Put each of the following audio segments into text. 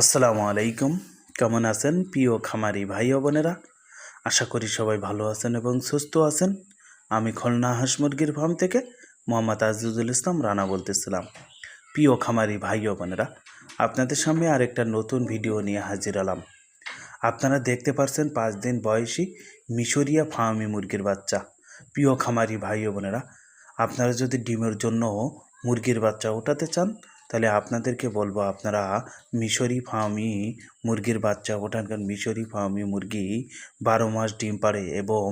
আসসালামু আলাইকুম। কেমন আছেন প্রিয় খামারি ভাই ও বোনেরা? আশা করি সবাই ভালো আছেন এবং সুস্থ আছেন। আমি খুলনা হাঁস মুরগির ফার্ম থেকে মোহাম্মদ আজিজুল ইসলাম রানা বলতেছিলাম। প্রিয় খামারি ভাই ও বোনেরা, আপনাদের সামনে আরেকটা নতুন ভিডিও নিয়ে হাজির হলাম। আপনারা দেখতে পারছেন পাঁচ দিন বয়সী মিশরিয়া ফার্মি মুরগির বাচ্চা। প্রিয় খামারি ভাই ও বোনেরা, আপনারা যদি ডিমের জন্য মুরগির বাচ্চা ওঠাতে চান তাহলে আপনাদেরকে বলব, আপনারা মিশরি ফার্মি মুরগির বাচ্চা ওঠান কারণ মিশরি ফার্মি মুরগি বারো মাস ডিম পাড়ে এবং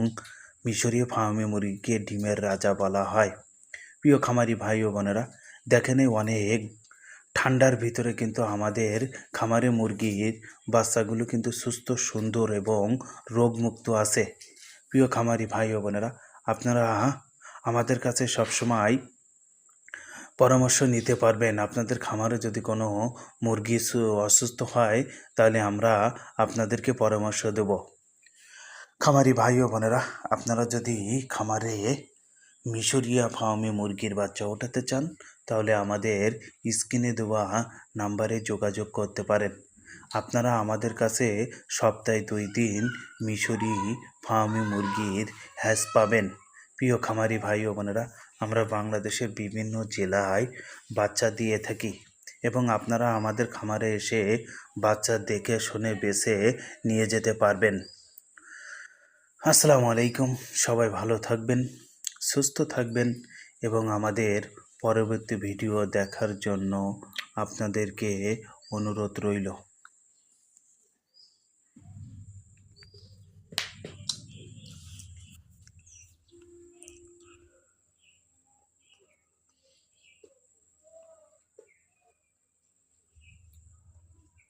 মিশরি ফার্মি মুরগিকে ডিমের রাজা বলা হয়। প্রিয় খামারি ভাই ও বোনেরা, দেখেন অনেক ঠান্ডার ভিতরে কিন্তু আমাদের খামারে মুরগির বাচ্চাগুলো কিন্তু সুস্থ, সুন্দর এবং রোগমুক্ত আছে। প্রিয় খামারি ভাই ও বোনেরা, আপনারা আমাদের কাছে সবসময় পরামর্শ নিতে পারবেন। আপনাদের খামারে যদি কোনো মুরগি অসুস্থ হয়, তাহলে আমরা আপনাদেরকে পরামর্শ দেব। খামারি ভাই ও বোনেরা, আপনারা যদি খামারে মিশরিয়া ফার্মে মুরগির বাচ্চা ওঠাতে চান, তাহলে আমাদের স্ক্রিনে দেওয়া নাম্বারে যোগাযোগ করতে পারেন। আপনারা আমাদের কাছে সপ্তাহে দুই দিন মিশরি ফার্মে মুরগির হ্যাস পাবেন। প্রিয় খামারি ভাই ও বোনেরা আমরা বাংলাদেশের বিভিন্ন জেলায় বাচ্চা দিয়ে থাকি এবং আপনারা আমাদের খামারে এসে বাচ্চা দেখে শুনে বেছে নিয়ে যেতে পারবেন। আসসালামু আলাইকুম, সবাই ভালো থাকবেন, সুস্থ থাকবেন এবং আমাদের পরবর্তী ভিডিও দেখার জন্য আপনাদেরকে অনুরোধ রইল।